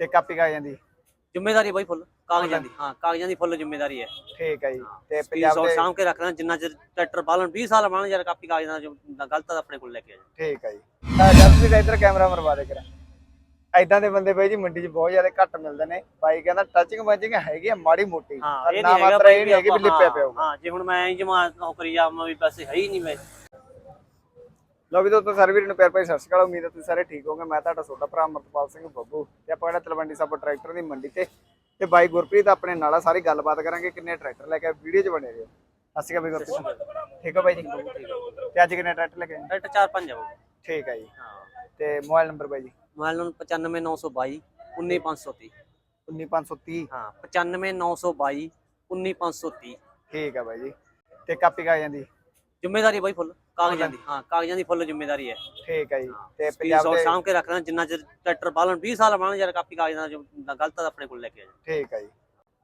ਤੇ ਕਾਪੀ ਕਾਗਜ਼ਾਂ ਦੀ ਜ਼ਿੰਮੇਵਾਰੀ ਬਾਈ ਫੁੱਲ ਕਾਗਜ਼ਾਂ ਦੀ ਹਾਂ ਕਾਗਜ਼ਾਂ ਦੀ ਫੁੱਲ ਜ਼ਿੰਮੇਵਾਰੀ ਹੈ। ਠੀਕ ਹੈ ਜੀ ਤੇ ਪੰਜਾਬ ਦੇ ਸਾਂਭ ਕੇ ਰੱਖਣਾ ਜਿੰਨਾ ਚਿਰ ਟਰੈਕਟਰ ਬਾਲਣ 20 ਸਾਲ ਬਾਲਣ ਯਾਰ ਕਾਪੀ ਕਾਗਜ਼ਾਂ ਦਾ ਗਲਤ ਆ ਆਪਣੇ ਕੋਲ ਲੈ ਕੇ ਆ। ਠੀਕ ਹੈ ਜੀ। ਤਾਂ ਜਸਪ੍ਰੀਤ ਇੱਧਰ ਕੈਮਰਾ ਮਰਵਾ ਦੇ ਕਰਾਂ। ਐਦਾਂ ਦੇ ਬੰਦੇ ਬਾਈ ਜੀ ਮੰਡੀ 'ਚ ਬਹੁਤ ਜ਼ਿਆਦਾ ਘੱਟ ਮਿਲਦੇ ਨੇ। ਬਾਈ ਕਹਿੰਦਾ ਟੱਚਿੰਗ ਮੈਚਿੰਗ ਹੈਗੀ ਆ ਮਾੜੀ ਮੋਟੀ। ਨਾ ਮਾਤਰਾ ਇਹ ਨਹੀਂ ਹੈਗੀ ਵੀ ਲਿਪਿਆ ਪਿਆ ਹਾਂ ਜੇ ਹੁਣ ਮੈਂ ਜਮਾ ਨੌਕਰੀ ਜਾਵਾਂ ਵੀ ਪੈਸੇ ਹੈ ਹੀ ਨਹੀਂ ਮੈਂ ਲੋ ਵੀ ਦੋਸਤੋ ਸਾਰੇ ਵੀਰ ਨੂੰ ਪਿਆਰ ਭਾਈ ਸਤਿ ਸ਼੍ਰੀ ਅਕਾਲ। ਉਮੀਦ ਹੈ ਤੁਸੀਂ ਸਾਰੇ ਠੀਕ ਹੋਗੇ ਮੈਂ ਤੁਹਾਡਾ ਛੋਟਾ ਭਰਾ ਅਮਰਪਾਲ ਸਿੰਘ ਬੱਬੂ ਤੇ ਆਪਾਂ ਜਿਹੜਾ ਤਲਵੰਡੀ ਸਾਬੋ ਟਰੈਕਟਰ ਦੀ ਮੰਡੀ ਤੇ ਤੇ ਬਾਈ ਗੁਰਪ੍ਰੀਤ ਆਪਣੇ ਨਾਲ ਆ। ਸਾਰੀ ਗੱਲਬਾਤ ਕਰਾਂਗੇ ਕਿੰਨੇ ਟਰੈਕਟਰ ਲੈ ਕੇ ਵੀਡੀਓ 'ਚ ਬਣੇ ਰਹੋ। ਸਤਿ ਸ਼੍ਰੀ ਅਕਾਲ ਬਾਈ ਗੁਰਪ੍ਰੀਤ ਠੀਕ ਹੋ ਬਾਈ ਜੀ? ਤੇ ਅੱਜ ਕਿੰਨੇ ਟਰੈਕਟਰ ਲੈ ਕੇ ਆਏ? ਟਰੈਕਟਰ 4-5 ਆਉ ਠੀਕ ਹੈ ਜੀ। ਹਾਂ। ਤੇ ਮੋਬਾਈਲ ਨੰਬਰ ਬਾਈ ਜੀ? ਮੋਬਾਈਲ ਨੰਬਰ 95922 19530 19530 ਹਾਂ 95922 19530 ਠੀਕ ਹੈ ਬਾਈ ਜੀ। ਤੇ ਕਾਪੀ ਕਾਗਜ਼ਾਂ ਦੀ? ਜ਼ਿੰਮੇਵਾਰੀ ਬਾਈ ਫੁੱਲ। ਕਾਗਜ਼ਾਂ ਦੀ ਹਾਂ ਕਾਗਜ਼ਾਂ ਦੀ ਫੁੱਲ ਜ਼ਿੰਮੇਵਾਰੀ ਹੈ। ਠੀਕ ਹੈ ਜੀ। ਤੇ ਪੰਜਾਬ ਦੇ ਸਾਂਭ ਕੇ ਰੱਖਣਾ ਜਿੰਨਾ ਚਿਰ ਟਰੈਕਟਰ ਬਾਲਣ 20 ਸਾਲ ਬਾਲਣ ਯਾਰ ਕਾਪੀ ਕਾਗਜ਼ਾਂ ਦਾ ਗਲਤ ਆਪਣੇ ਕੋਲ ਲੈ ਕੇ ਆ। ਠੀਕ ਹੈ ਜੀ।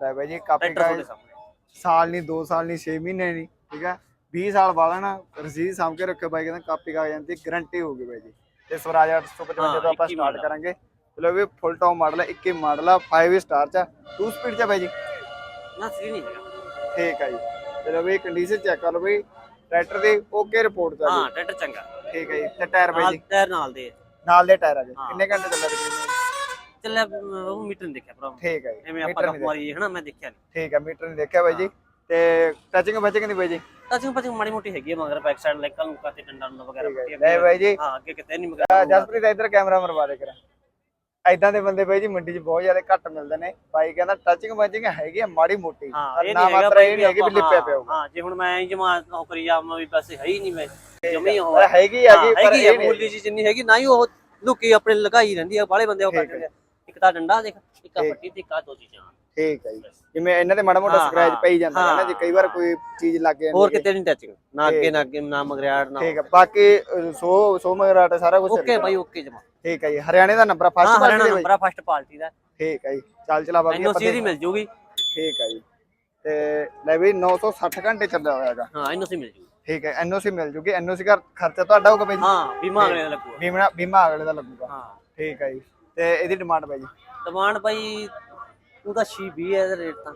ਲੈ ਬਾਈ ਜੀ ਕਾਪੀ ਕਾਗਜ਼ ਸਾਹਮਣੇ ਸਾਲ ਨਹੀਂ 2 ਸਾਲ ਨਹੀਂ 6 ਮਹੀਨੇ ਨਹੀਂ ਠੀਕ ਹੈ। 20 ਸਾਲ ਵਾਲਣਾ ਰਸੀਦ ਸਾਂਭ ਕੇ ਰੱਖਿਓ ਬਾਈ ਕਹਿੰਦਾ ਕਾਪੀ ਕਾਗਜ਼ਾਂ ਦੀ ਗਾਰੰਟੀ ਹੋਊਗੀ ਬਾਈ ਜੀ। ਤੇ ਸਵਰਾਜ 855 ਹਾਂ, ਜਦੋਂ ਆਪਾਂ 21 ਸਟਾਰਟ। ਕਰਾਂਗੇ। ਚਲੋ ਵੀ ਫੁੱਲ ਟੌਪ ਮਾਡਲ ਹੈ 21 ਮਾਡਲ ਆ 5 ਸਟਾਰ ਚ 2 ਸਪੀਡ ਚ ਬਾਈ ਜੀ। ਨਾ ਸਹੀ ਨਹੀਂ ਹੈਗਾ। ਠੀਕ ਹੈ ਜੀ। ਚਲੋ ਵੀ ਕੰਡੀਸ਼ਨ ਚੈੱਕ ਕਰ ਲਓ ਬਈ। ਟਰੈਕਟਰ ਦੀ ਓਕੇ ਰਿਪੋਰਟ ਦਾ ਹਾਂ ਟਰੈਕਟਰ ਚੰਗਾ। ਠੀਕ ਹੈ ਜੀ ਤੇ ਟਾਇਰ ਬਾਈ ਨਾਲ ਜੀ? ਟਾਇਰ ਨਾਲ ਦੇ ਨਾਲ ਦੇ ਟਾਇਰ ਆ ਜੀ ਹਾਂ। ਕਿੰਨੇ ਘੰਟੇ ਚੱਲਿਆ ਤਕਰੀਬਨ ਚੱਲਿਆ ਅਮ, ਉਹ ਮੀਟਰ ਨਹੀਂ ਦੇਖਿਆ ਭਰਾ ਠੀਕ ਹੈ ਜੀ ਐਵੇਂ ਆਪਾਂ ਮੀਟਰ ਨਹੀਂ ਮਾਰੀ ਹਨਾ ਮੈਂ ਦੇਖਿਆ ਨਹੀਂ। ਦੇਖਿਆ। ਠੀਕ ਹੈ ਮੀਟਰ ਨਹੀਂ ਦੇਖਿਆ ਬਾਈ ਜੀ। ਤੇ ਟੱਚਿੰਗ ਬਚਿੰਗ ਦੀ ਬਾਈ ਜੀ? ਟੱਚਿੰਗ ਪਚਿੰਗ ਮਾੜੀ ਮੋਟੀ ਹੈਗੀ ਆ ਮਗਰ ਬੈਕ ਸਾਈਡ ਲੈਕਾਂ ਲੁਕਾ ਤੇ ਡੰਡਾ ਡੰਡਾ ਵਗੈਰਾ ਠੀਕ ਹੈ ਪੱਟੀਆਂ ਲੈ ਬਾਈ ਜੀ। ਹਾਂ ਅੱਗੇ ਕਿਤੇ ਨਹੀਂ ਮਗਰ ਜਸਪ੍ਰੀਤ ਇੱਧਰ ਕੈਮਰਾ ਮਰਵਾ ਦੇ ਕਰਾਂ। ਐਦਾਂ ਦੇ ਬੰਦੇ ਬਾਈ ਜੀ ਮੰਡੀ 'ਚ ਬਹੁਤ ਜ਼ਿਆਦਾ ਘੱਟ ਮਿਲਦੇ ਨੇ। ਬਾਈ ਕਹਿੰਦਾ ਟੱਚਿੰਗ ਮੈਚਿੰਗ ਹੈਗੀ ਆ ਮਾੜੀ ਮੋਟੀ। ਹਾਂ ਪਰ ਇਹ ਨਾ ਨਹੀਂ ਹੈਗਾ ਇਹ ਨਹੀਂ ਹੈਗੀ ਵੀ ਲਿਪਿਆ ਪਿਆ ਹੋਊਗਾ। ਹਾਂ ਜੇ ਹੁਣ ਮੈਂ ਜਮਾ ਨੌਕਰੀ ਜਾਵਾਂ ਵੀ ਪੈਸੇ ਹੈ ਹੀ ਨਹੀਂ ਮੈਂ। ਜਮੀ ਹੋ ਪਰ ਹੈਗੀ ਹੈਗੀ ਪਰ ਹੈਗੀ ਆ ਇਹ ਮੂਲੀ ਜੀ ਜਿੰਨੀ ਹੈਗੀ ਨਾ ਹੀ ਉਹ ਲੁਕੀ ਆਪਣੇ ਲਗਾਈ ਰਹਿੰਦੀ ਆ ਬਾਲੇ ਬੰਦੇ ਉਹ ਆ ਇੱਕ ਤਾਂ ਡੰਡਾ ਦੇਖ ਇੱਕ ਆ। ਪੱਟੀ ਤੇ ਆ ਦੋ ਚੀਜ਼ਾਂ ਠੀਕ ਹੈ ਜੀ। ਜਿਵੇਂ ਇਹਨਾਂ ਦੇ ਮਾੜਾ ਮੋਟਾ ਸਕ੍ਰੈਚ ਪਈ ਜਾਂਦਾ ਹੈ ਨਾ ਜੇ ਕਈ ਵਾਰ ਕੋਈ ਚੀਜ਼ ਲੱਗ ਜਾਂਦੀ ਹੋਰ। ਕਿਤੇ ਨਹੀਂ ਟੱਚਿੰਗ ਨਾ ਅੱਗੇ ਨਾ ਅੱਗੇ ਨਾ ਮਗਰਿਆੜ ਨਾ ਠੀਕ ਹੈ ਬਾਕੀ ਸੋ ਸੋ ਮਗਰਾਟ ਸਾਰਾ ਕੁਝ ਓਕੇ ਬਾਈ ਓਕੇ ਜਮਾ। ਠੀਕ ਹੈ ਜੀ ਹਰਿਆਣੇ ਦਾ ਨੰਬਰ ਫਸਟ ਹਾਂ ਪਾਰਟੀ ਦੇ ਨੰਬਰ ਆ ਫਸਟ ਪਾਰਟੀ ਦਾ। ਠੀਕ ਹੈ ਜੀ ਚੱਲ ਚਲਾ ਬਾਕੀ ਐਨਓਸੀ ਦੀ ਮਿਲ ਜੂਗੀ। ਠੀਕ ਹੈ ਜੀ ਤੇ ਲੈ ਵੀ 960 ਘੰਟੇ ਚੱਲਿਆ ਹੋਇਆ ਹੈਗਾ। ਹਾਂ ਐਨਓਸੀ ਮਿਲ ਜੂਗੀ। ਠੀਕ ਹੈ ਐਨਓਸੀ ਮਿਲ ਜੂਗੀ ਐਨਓਸੀ ਦਾ ਖਰਚਾ ਤੁਹਾਡਾ ਹੋਊਗਾ ਬਾਈ ਜੀ? ਹਾਂ ਬੀਮਾ ਅਗਲੇ ਦਾ ਲੱਗੂਗਾ। ਬੀਮਾ ਬੀਮਾ ਅਗਲੇ ਦਾ ਲੱਗੂਗਾ। ਹਾਂ। ਠੀਕ ਹੈ ਜੀ ਤੇ ਇਹਦੀ ਡਿਮਾਂਡ ਬਾਈ ਜੀ? ਡਿਮਾਂਡ ਬਾਈ ਉਹਦਾ 6 20 ਹੈ ਇਹਦਾ ਰੇਟ ਤਾਂ।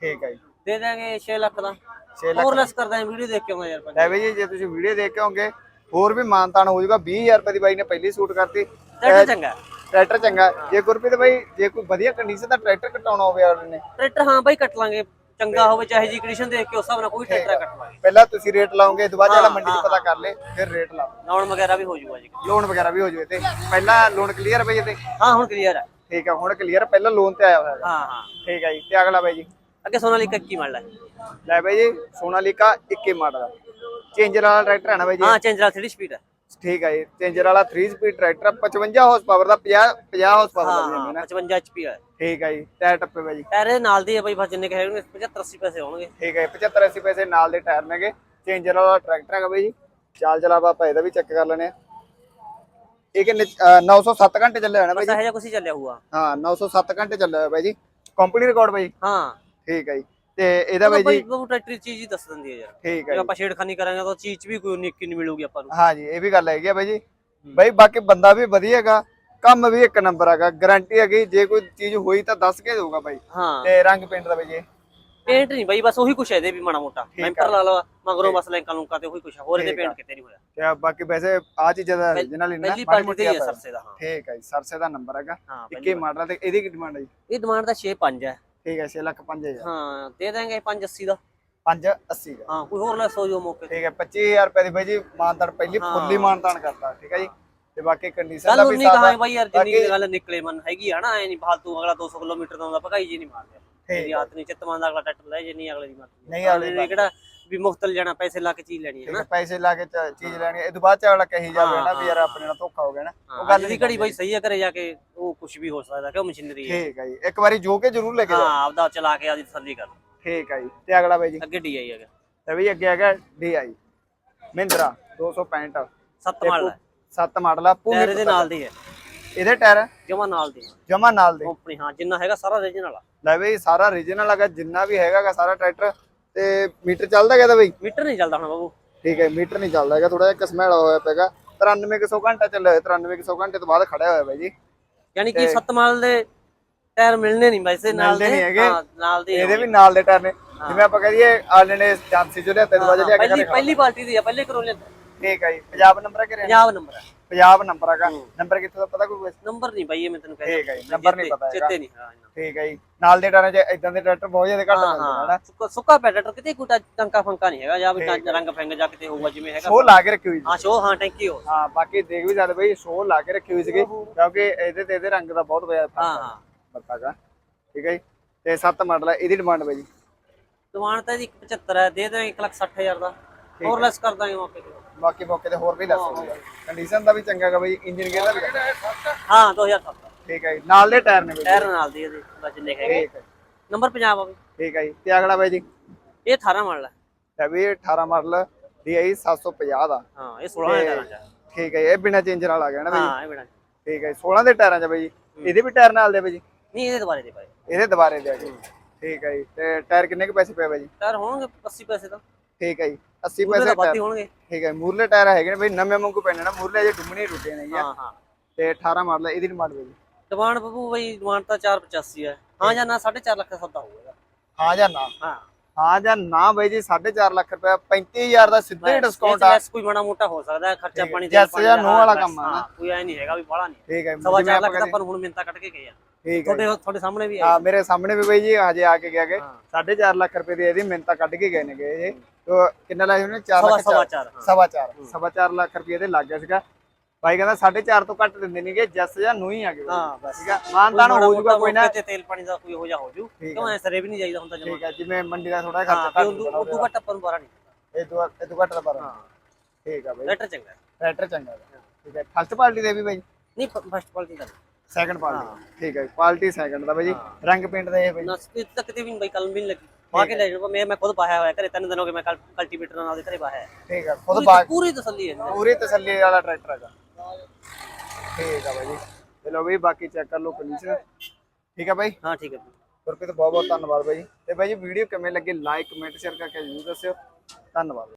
ਠੀਕ ਹੈ ਜੀ। ਦੇ ਦਾਂਗੇ 6 ਲੱਖ ਦਾ। 6 ਲੱਖ ਹੋਰ ਲੈਸ ਕਰ ਦਾਂਗੇ ਵੀਡੀਓ ਦੇਖ ਕੇ ਆਉਂਗਾ ਯਾਰ ਲੈ ਬਈ ਜੀ ਜੇ ਤੁਸੀਂ ਵੀਡੀਓ ਦੇਖ ਕੇ ਹੋਗੇ ਹੋਰ ਵੀ ਮਾਨਤਾਨ ਹੋ ਜਾਊਗਾ। 20000 ਰੁਪਏ ਦੀ ਬਾਈ ਨੇ ਪਹਿਲੀ ਸੂਟ ਕਰਤੀ। ਟਰੈਕਟਰ ਚੰਗਾ। ਟਰੈਕਟਰ ਚੰਗਾ। ਜੇ ਗੁਰਪ੍ਰੀਤ ਬਾਈ ਜੇ ਕੋਈ ਵਧੀਆ ਕੰਡੀਸ਼ਨ ਦਾ ਟਰੈਕਟਰ ਕਟਾਉਣਾ ਹੋਵੇ ਆਰਡਰ ਨੇ। ਟਰੈਕਟਰ ਹਾਂ ਬਾਈ ਕੱਟ ਲਾਂਗੇ। ਚੰਗਾ ਹੋਵੇ ਚਾਹੇ ਜੀ ਕੰਡੀਸ਼ਨ ਦੇਖ ਕੇ ਉਸ ਹਿਸਾਬ ਨਾਲ ਕੋਈ ਟਰੈਕਟਰ ਕੱਟ ਲਾਂਗੇ ਪਹਿਲਾਂ ਤੁਸੀਂ ਰੇਟ ਲਾਓਗੇ ਦੁਬਾਰਾ ਜਿਹੜਾ ਹਾਂ, ਮੰਡੀ 'ਚ ਹਾਂ, ਪਤਾ ਕਰ ਲੇ ਫਿਰ ਰੇਟ ਲਾਓ। ਲਾਉਣ ਵਗੈਰਾ ਵੀ ਹੋ ਜੂਗਾ ਜੀ। ਲੋਨ ਵਗੈਰਾ ਵੀ ਹੋ ਜਾਵੇ ਤੇ ਪਹਿਲਾਂ ਲੋਨ ਕਲੀਅਰ ਬਈ ਤੇ ਹਾਂ ਹੁਣ ਕਲੀਅਰ ਹੈ ਠੀਕ ਹੈ ਹੁਣ ਕਲੀਅਰ ਪਹਿਲਾਂ ਲੋਨ ਤੇ ਆਇਆ ਹੋਇਆ ਹੈਗਾ। ਹਾਂ ਹਾਂ। ਠੀਕ ਹੈ ਜੀ ਤੇ ਅਗਲਾ ਬਾਈ ਜੀ। ਅੱਗੇ ਸੋਨਾਲੀਕਾ ਕੀ ਮਾਡਲ ਹੈ ਲੈ ਬਾਈ ਜੀ ਸੋਨਾਲੀਕਾ 21 ਮਾਡਲ ਚੇਂਜਰ ਵਾਲਾ ਟਰੈਕਟਰ ਹੈ ਨਾ ਬਾਈ ਜੀ? ਹਾਂ ਚੇਂਜਰ 3 ਸਪੀਡ ਹੈ। ਠੀਕ ਹੈ ਜੀ ਚੇਂਜਰ ਵਾਲਾ 3 ਸਪੀਡ ਟਰੈਕਟਰ 55 ਹਾਰਸ ਪਾਵਰ ਦਾ 50 50 ਹਾਰਸ ਪਾਵਰ ਦਾ ਵੀ ਹਾਂ ਹੈ ਨਾ 55 HP ਹੈ। ਠੀਕ ਹੈ ਜੀ ਟਾਇਰ ਟੱਪੇ ਬਾਈ ਜੀ। ਟਾਇਰ ਨਾਲ ਦੀ ਹੈ ਬਾਈ ਬਸ ਜਿੰਨੇ ਕਹੇ 75 80 ਪੈਸੇ ਹੋਣਗੇ। ਠੀਕ ਹੈ 75 80 ਪੈਸੇ ਨਾਲ ਦੇ ਟਾਇਰ ਨੇਗੇ। ਚੇਂਜਰ ਵਾਲਾ ਟਰੈਕਟਰ ਹੈਗਾ ਬਾਈ ਜੀ। ਚਾਲ ਚਲਾਵਾ ਆਪਾਂ ਇਹਦਾ ਵੀ ਚੈੱਕ ਕਰ ਲੈਣੇ ਆ ਇਹ ਕਿ 907 ਘੰਟੇ ਚੱਲਿਆ ਹੋਣਾ ਬਾਈ ਜੀ। ਇਹੋ ਜਿਹਾ ਕੁਛ ਹੀ ਚੱਲਿਆ ਹੋਊਗਾ। ਹਾਂ 907 ਘੰਟੇ ਚੱਲਿਆ ਹੋਇਆ ਬਾਈ ਜੀ। ਕੰਪਨੀ ਰਿਕਾਰਡ ਬਾਈ ਹਾਂ। ਠੀਕ ਹੈ ਜੀ। ਤੇ ਇਹਦਾ ਬਾਈ ਜੀ ਟਰੈਕਟਰ ਚੀਜ਼ ਹੀ ਦੱਸ ਦਿੰਦੀ ਹੈ ਯਾਰ। ਠੀਕ ਹੈ ਜੇ ਆਪਾਂ ਛੇੜਖਾਨੀ ਕਰਾਂਗੇ ਤਾਂ ਚੀਜ਼ ਵੀ ਕੋਈ ਨਿੱਕੀ ਨਹੀਂ ਮਿਲੂਗੀ ਆਪਾਂ ਨੂੰ। ਹਾਂ ਜੀ ਇਹ ਵੀ ਗੱਲ ਹੈਗੀ ਆ ਬਾਈ ਜੀ। ਬਾਈ ਬਾਕੀ ਬੰਦਾ ਵੀ ਵਧੀਆ ਹੈਗਾ ਕੰਮ ਵੀ ਇੱਕ ਨੰਬਰ ਹੈਗਾ ਗਾਰੰਟੀ ਹੈਗੀ ਜੇ ਕੋਈ ਚੀਜ਼ ਹੋਈ ਤਾਂ ਦੱਸ ਕੇ ਦੇਊਗਾ ਬਾਈ। ਹਾਂ। ਤੇ ਰੰਗ ਪੇਂਟ ਦਾ ਬਾਈ ਜੀ। ਪੇਂਟ ਨਹੀਂ ਬਾਈ ਬਸ ਉਹੀ ਕੁਛ ਹੈ ਇਹਦੇ ਵੀ ਮਾੜਾ ਮੋਟਾ। ਆ। ਲਾ ਲਵਾ ਮਗਰੋਂ ਬਸ ਲੈਂਕਾਂ ਲੁੰਕਾਂ ਤੇ ਉਹੀ ਕੁਛ ਹੈ ਹੋਰ ਇਹਦੇ। ਪੇਂਟ ਕਿਤੇ ਨਹੀਂ ਹੋਇਆ। ਤੇ ਬਾਕੀ ਵੈਸੇ ਆ ਚੀਜ਼ਾਂ ਦਾ original ਹੀ ਨਾ ਪਹਿਲੀ ਪਾਰਟੀ ਤੇ ਹੀ ਸਰਸੇ ਦਾ ਹਾਂ। ਠੀਕ ਹੈ ਜੀ ਸਰਸੇ ਦਾ ਨੰਬਰ ਹੈਗਾ। ਹਾਂ ਪਹਿਲੀ 21 ਮਾਡਲ ਤੇ ਇਹਦੀ ਕੀ ਡਿਮਾਂਡ ਹੈ ਜੀ? ਇਹ ਡਿਮਾਂਡ ਦਾ 6 5 ਹੈ। ਠੀਕ ਹੈ 6 ਲੱਖ 5000 ਹਾਂ ਦੇ ਦਾਂਗੇ 580 ਦਾ। 580 ਦਾ। ਹਾਂ ਕੋਈ ਹੋਰ ਲੈਸ ਹੋ ਜਾਓ ਮੌਕੇ ਠੀਕ ਹੈ 25000 ਰੁਪਏ ਦੀ ਬਾਈ ਜੀ ਮਾਨਤਾਨ ਪਹਿਲੀ। ਫੁੱਲੀ ਮਾਨਤਾਨ ਕਰਤਾ ਠੀਕ ਹੈ ਜੀ। ਤੇ ਬਾਕੀ ਕੰਡੀਸ਼ਨ ਗੱਲ ਦਾ ਵੀ ਉਨੀ ਕਹਾਂ ਸਾਦਾ ਬਾਈ ਯਾਰ ਜਿੰਨੀ ਗੱਲ ਨਿਕਲੇ ਮਨ ਹੈਗੀ ਆ ਨਾ ਐ ਨਹੀਂ ਫਾਲਤੂ ਅਗਲਾ 200 ਕਿਲੋਮੀਟਰ ਦਾ ਆਉਂਦਾ ਭਗਾਈ ਜੀ ਨਹੀਂ ਮਾਰਦੇ। ਮੇਰੀ ਆਦਤ ਨਹੀਂ ਚਿੱਤਮਾਨ ਦਾ ਅਗਲਾ ਟੱਟ ਲੈ ਜੇ ਨਹੀਂ ਅਗਲੇ ਦੀ ਮਰਜ਼ੀ ਨਹੀਂ ਅਗਲੇ ਦੀ ਕਿਹੜਾ ਵੀ ਮੁਫਤਲ ਜਾਣਾ ਪੈਸੇ ਲਾ ਕੇ ਚੀਜ਼ ਲੈਣੀ ਹੈ ਨਾ ਹੈ ਪੈਸੇ ਲਾ ਕੇ ਚੀਜ਼ ਲੈਣੀ ਹੈ। ਇਹ ਤੋਂ ਬਾਅਦ ਚ ਅਗਲਾ ਕਹੀ ਜਾਵੇ ਹਾਂ, ਨਾ ਵੀ ਯਾਰ ਹਾਂ, ਆਪਣੇ ਨਾਲ ਧੋਖਾ ਹੋ ਗਿਆ ਨਾ। ਉਹ ਹਾਂ, ਗੱਲ ਦੀ ਘੜੀ ਬਾਈ ਸਹੀ ਹੈ ਘਰੇ ਜਾ ਕੇ ਉਹ ਕੁਝ ਵੀ ਹੋ ਸਕਦਾ ਕਿਉਂ ਮਸ਼ੀਨਰੀ ਹੈ? ਠੀਕ ਹੈ ਜੀ। ਇੱਕ ਵਾਰੀ ਜੋ ਕੇ ਜ਼ਰੂਰ ਲੈ ਕੇ ਹਾਂ ਜਾਓ ਆਪਦਾ ਚਲਾ ਕੇ ਆਦੀ ਤਸੱਲੀ ਕਰ ਠੀਕ ਹੈ ਜੀ। ਤੇ ਅਗਲਾ ਬਾਈ ਜੀ। ਅੱਗੇ ਡੀਆਈ ਹੈਗਾ। ਤੇ ਵੀ ਅੱਗੇ ਹੈਗਾ DI ਮਹਿੰਦਰਾ 265 ਸੱਤ ਮਾਡਲ ਹੈ। 7 ਮਾਡਲ ਆ ਪੂਰੀ ਦੇ ਨਾਲ ਦੀ ਹੈ। ਇਹਦੇ ਟਾਇਰ ਜਮਾ ਨਾਲ ਦੀ ਜਮਾ ਨਾਲ ਦੇ। ਕੰਪਨੀ ਹਾਂ ਜਿੰਨਾ ਹੈਗਾ ਸਾਰਾ ਰੀਜਨਲ ਆ। ਲੈ ਬਈ ਸਾਰਾ ਰੀਜਨਲ ਹੈਗਾ ਜਿੰਨਾ ਵੀ ਹੈਗਾਗਾ ਸਾਰਾ ਟਰੈਕਟਰ ਤੇ ਮੀਟਰ ਚੱਲਦਾ ਤਾਂ ਬਈ? ਮੀਟਰ ਨਹੀਂ ਚੱਲਦਾ ਹੁਣ ਬਾਬੂ। ਠੀਕ ਹੈ ਮੀਟਰ ਨਹੀਂ ਚੱਲਦਾ ਹੈਗਾ ਥੋੜਾ ਜਿਹਾ ਕਸਮੈਲਾ ਹੋਇਆ ਪੈਗਾ 9300 ਘੰਟਾ ਚੱਲਿਆ ਹੋਇਆ 9300 ਘੰਟੇ ਤੋਂ ਬਾਅਦ ਖੜਿਆ ਹੋਇਆ ਬਾਈ ਜੀ। ਯਾਨੀ ਕਿ ਸੱਤ ਮਾਡਲ ਦੇ ਟਾਇਰ ਮਿਲਣੇ ਨਹੀਂ ਵੈਸੇ ਨਾਲ ਦੇ? ਨਹੀਂ ਹੈਗੇ। ਹਾਂ, ਨਾਲ ਦੇ ਇਹਦੇ ਵੀ ਨਾਲ ਦੇ ਟਾਇਰ ਨੇ। ਜਿਵੇਂ ਆਪਾਂ ਕਹੀਏ ਆਲੇ ਨੇ ਏਜੰਸੀ ਜੋ ਲਿਆਤੇ ਦਵਾਜੇ ਲਿਆ ਕੇ ਪਹਿਲੀ ਪਹਿਲੀ ਪਾਰਟੀ ਦੀ ਆ ਪਹਿਲੇ ਕਰੋ ਲਿਆ ਠੀਕ ਹੈ ਜੀ ਪੰਜਾਬ ਨੰਬਰ ਕਿਹੜੇ ਪੰਜਾਬ ਨੰਬਰ ਹੈ ਪੰਜਾਬ ਨੰਬਰ ਹੈਗਾ। ਨੰਬਰ ਕਿੱਥੋਂ ਦਾ ਪਤਾ ਕੋਈ ਨੰਬਰ ਨਹੀਂ ਬਾਈ ਇਹ ਮੈਂ ਤੈਨੂੰ ਠੀਕ ਹੈ ਕਹਿੰਦਾ ਜੀ, ਨੰਬਰ ਨਹੀਂ ਪਤਾ ਹੈਗਾ। ਚੇਤੇ ਨਹੀਂ ਹਾਂ। ਠੀਕ ਹੈ ਜੀ। ਨਾਲ ਦੇ ਟਾਇਰਾਂ 'ਚ ਇਦਾਂ ਦੇ ਟਰੈਕਟਰ ਬਹੁਤ ਜ਼ਿਆਦਾ ਘੱਟ ਮਿਲਦੇ ਹਨਾ? ਸੁੱਕਾ ਸੁੱਕਾ ਪੈਟਰ ਕਿਤੇ ਕੋਈ ਟੰਕਾ ਫੰਕਾ ਨਹੀਂ ਹੈਗਾ ਜਾਂ ਵੀ ਰੰਗ ਫੰਗ ਜਾਂ ਕਿਤੇ ਹੋਊਗਾ ਜਿਵੇਂ ਹੈਗਾ। ਸ਼ੋਅ ਲਾ ਕੇ ਰੱਖੀ ਹੋਈ ਸੀ ਹਾਂ ਸ਼ੋ ਹਾਂ ਟੈਂਕੀ ਹੋ ਹਾਂ ਬਾਕੀ ਦੇਖ ਵੀ ਸਕਦੇ ਬਈ ਸ਼ੋਅ ਲਾ ਕੇ ਰੱਖੀ ਹੋਈ ਸੀਗੀ ਕਿਉਂਕਿ ਇਹਦੇ ਤੇ ਇਹਦੇ ਰੰਗ ਦਾ ਬਹੁਤ ਫ਼ਰਕ ਹਾਂ ਹੈ। ਪਤਾਗਾ ਠੀਕ ਹੈ ਜੀ। ਤੇ 7 ਮਾਡਲ ਹੈ ਇਹਦੀ ਡਿਮਾਂਡ ਬਾਈ। ਜੀ ਦੁਕਾਨ ਤਾਂ ਇਹਦੀ 75 ਹੈ ਦੇ ਦੇ। 160000 ਦਾ ਹੋਰ ਲੈਸ ਕਰ ਦਾਂਗੇ ਮੌਕੇ ਤੇ ਬਾਕੀ ਮੌਕੇ ਤੇ ਹੋਰ ਵੀ ਦੱਸ ਸਕਦੇ ਕੰਡੀਸ਼ਨ ਦਾ ਵੀ ਚੰਗਾ ਹੈਗਾ ਬਈ ਇੰਜਨ ਗੇਅਰ ਦਾ ਵੀ। ਹਾਂ 2007 ਦਾ ਠੀਕ ਹੈ ਜੀ। ਨਾਲ ਦੇ ਟਾਇਰ ਨੇ ਬਈ। ਟਾਇਰ ਨਾਲ ਦੀ ਇਹਦੇ ਹੈਗੇ। ਠੀਕ ਹੈ। ਨੰਬਰ ਪੰਜਾਬ ਆ ਬਈ। ਠੀਕ ਹੈ ਜੀ। ਤੇ ਅਗਲਾ ਬਾਈ ਜੀ। ਇਹ 18 ਮਾਡਲ ਹੈ। ਹੈ ਵੀ 18 ਮਾਡਲ DI 750 ਦਾ। ਹਾਂ ਇਹ 16 ਦੇ ਟਾਇਰਾਂ ਹੈ। ਠੀਕ ਹੈ ਇਹ ਬਿਨਾ ਚੇਂਜਰ ਵਾਲਾ ਗਿਆ ਨਾ ਬਈ। ਹਾਂ ਇਹ ਬੜਾ ਠੀਕ ਹੈ ਜੀ, 16 ਦੇ ਟਾਇਰਾਂ 'ਚ ਬਈ ਜੀ। ਇਹਦੇ ਵੀ ਟਾਇਰ ਨਾਲ ਦੇ ਬਈ ਜੀ। ਨਹੀਂ ਇਹਦੇ ਦੁਬਾਰੇ ਦੇ ਪਾਏ ਇਹਦੇ ਦੁਬਾਰੇ ਦੇ ਆ ਜੀ। ਠੀਕ ਹੈ ਜੀ। ਤੇ ਟਾਇਰ ਕਿੰਨੇ ਕੁ ਪੈਸੇ ਪਏ ਬਾਈ ਜੀ? ਟਾਇਰ ਹੋਣਗੇ 80 ਪੈਸੇ ਤਾਂ। ਠੀਕ ਹੈ ਜੀ। 80 ਉਹਦੇ ਪੈਸੇ ਹੀ ਹੋਣਗੇ। ਠੀਕ ਹੈ ਮੂਰਲੇ ਟਾਇਰ ਹੈਗੇ ਨੇ ਬਈ ਨਵੇਂ ਵਾਂਗੂ ਪੈਣੇ ਨਾ। ਮੂਰਲੇ ਜੇ ਡੁੰਮਣੀ ਰੁਕੇ ਨੇ ਹਾਂ ਹਾਂ। ਤੇ 18 ਮਾਡਲ ਹੈ, ਇਹਦੀ ਡਿਮਾਂਡ ਬਈ। ਜੀ ਡਿਮਾਂਡ ਬੱਬੂ ਬਈ ਡਿਮਾਂਡ ਤਾਂ 485 ਹੈ। ਹਾਂ ਜਾਂ ਨਾ 4.5 ਲੱਖ ਦਾ ਸੌਦਾ ਹੋਊਗਾ ਹਾਂ ਜਾਂ ਨਾ। ਹਾਂ। ਹਾਂ ਜਾਂ ਨਾ ਬਾਈ ਜੀ 4.5 ਲੱਖ ਰੁਪਏ 35000 ਦਾ ਸਿੱਧਾ ਹੀ ਡਿਸਕਾਊਂਟ ਆ। ਕੋਈ ਮਾੜਾ ਮੋਟਾ ਹੋ ਸਕਦਾ ਹੈ ਖਰਚਾ। ਪਾਣੀ ਜੈਸ ਪਾਣੀ ਜਾਂ ਦਾ, ਨੋਹ ਵਾਲਾ ਬਸ, ਕੰਮ ਆ ਨਾ। ਕੋਈ ਐ ਨਹੀਂ ਹੈਗਾ ਵੀ ਬਾਹਲਾ ਨਹੀਂ। ਠੀਕ ਹੈ ਸਵਾ ਲੱਖ ਦਾ ਨੂੰ ਹੁਣ ਮਿੰਤਾ ਕੱਢ ਕੇ ਗਏ ਆ। ਠੀਕ ਹੈ ਤੁਹਾਡੇ ਤੁਹਾਡੇ ਸਾਹਮਣੇ ਵੀ ਹਾਂ। ਆਏ ਮੇਰੇ ਸਾਹਮਣੇ ਵੀ ਬਾਈ ਜੀ ਹਜੇ ਆ ਕੇ ਗਿਆ ਗਏ ਹਾਂ। 4.5 ਲੱਖ ਰੁਪਏ ਦੀ ਇਹਦੀ ਮਿਹਨਤਾਂ ਕੱਢ ਕੇ ਗਏ ਨੇਗੇ ਇਹ। ਤੋ ਕਿੰਨਾ ਲਾਇਆ ਉਹਨੇ 4 ਸਵਾ ਲੱਖ ਸਵਾ ਚਾਰ- ਚਾਰ ਹਾਂ। ਸਵਾ ਚਾਰ। ਸਵਾ ਚਾਰ ਲੱਖ ਰੁਪਏ ਦੇ ਲੱਗ ਗਿਆ ਸੀਗਾ। ਬਾਈ ਕਹਿੰਦਾ 4.5 ਤੋਂ ਘੱਟ ਦਿੰਦੇ ਨਹੀਂਗੇ ਜੱਸ ਜਾਂ ਨੂੰ ਹੀ ਆ ਬਾਈ। ਹਾਂ ਬਸ। ਠੀਕ ਆ? ਮਾਨਦਾਨ ਹੋ ਜਾਊਗਾ ਕੋਈ ਨਾ। ਤੇ ਤੇਲ ਪਾਣੀ ਦਾ ਕੋਈ ਹੋ ਜਾ ਹੋ ਜੂ ਕਿਉਂ ਐ ਸਰੇ ਵੀ ਨਹੀਂ ਜਾਈਦਾ ਹੁੰਦਾ ਜਮਾ। ਠੀਕ ਹੈ ਜਿਵੇਂ ਮੰਡੀ ਦਾ ਥੋੜਾ ਖਰਚਾ ਘੱਟ ਹੁੰਦਾ ਉਦੋਂ ਘੱਟ ਆਪਾਂ ਨੂੰ ਬਾਰਾ ਨਹੀਂ ਇਹ ਤੋਂ ਇਹ ਤੋਂ ਘੱਟ ਦਾ ਹਾਂ। ਠੀਕ ਆ ਬਾਈ। ਲੈਟਰ ਚੰਗਾ। ਟਰੈਕਟਰ ਚੰਗਾ। ਠੀਕ ਹੈ ਫਸਟ ਪਾਰਟੀ ਦੇ ਵੀ ਬਾਈ। ਨਹੀਂ ਫਸਟ ਕੁਆਲਿਟੀ ਦਾ ਸੈਕੰਡ ਪਾਰਟੀ ਠੀਕ ਹੈ ਪਾਰਟੀ ਸੈਕੰਡ ਦਾ ਬਾਈ ਜੀ। ਰੰਗ ਪੇਂਟ ਦਾ ਇਹ ਬਾਈ। ਨਾ ਸਪੀਡ ਤੱਕ ਕਿਤੇ ਵੀ ਬਾਈ ਕਲਮ ਵੀ ਨਹੀਂ ਲੱਗੀ। ਪਾ ਕੇ ਲੈ ਜਾਓ ਮੈਂ ਮੈਂ ਖੁਦ ਪਾਇਆ ਹੋਇਆ ਘਰੇ ਤਿੰਨ ਦਿਨ ਹੋ ਗਏ ਮੈਂ ਕਲਟੀਵੇਟਰ ਨਾਲ ਦੇ ਘਰੇ ਪਾਇਆ। ਠੀਕ ਹੈ ਖੁਦ ਬਾਗ ਪੂਰੀ ਤਸੱਲੀ ਹੈ। ਪੂਰੀ ਤਸੱਲੀ ਵਾਲਾ ਟਰੈਕਟਰ ਹੈਗਾ। ਠੀਕ ਆ ਬਾਈ ਜੀ। ਚਲੋ ਬਈ ਬਾਕੀ ਚੈੱਕ ਕਰ ਲਓ ਕੰਡੀਸ਼ਨ ਠੀਕ ਆ ਬਾਈ? ਹਾਂ ਠੀਕ ਹੈ ਗੁਰਪ੍ਰੀਤ ਬਹੁਤ ਬਹੁਤ ਧੰਨਵਾਦ ਬਾਈ ਤੇ ਬਾਈ ਜੀ ਵੀਡੀਓ ਕਿਵੇਂ ਲੱਗੀ? ਲਾਈਕ ਕਮੈਂਟ ਸ਼ੇਅਰ ਕਰਕੇ ਜ਼ਰੂਰ ਦੱਸਿਓ। ਧੰਨਵਾਦ।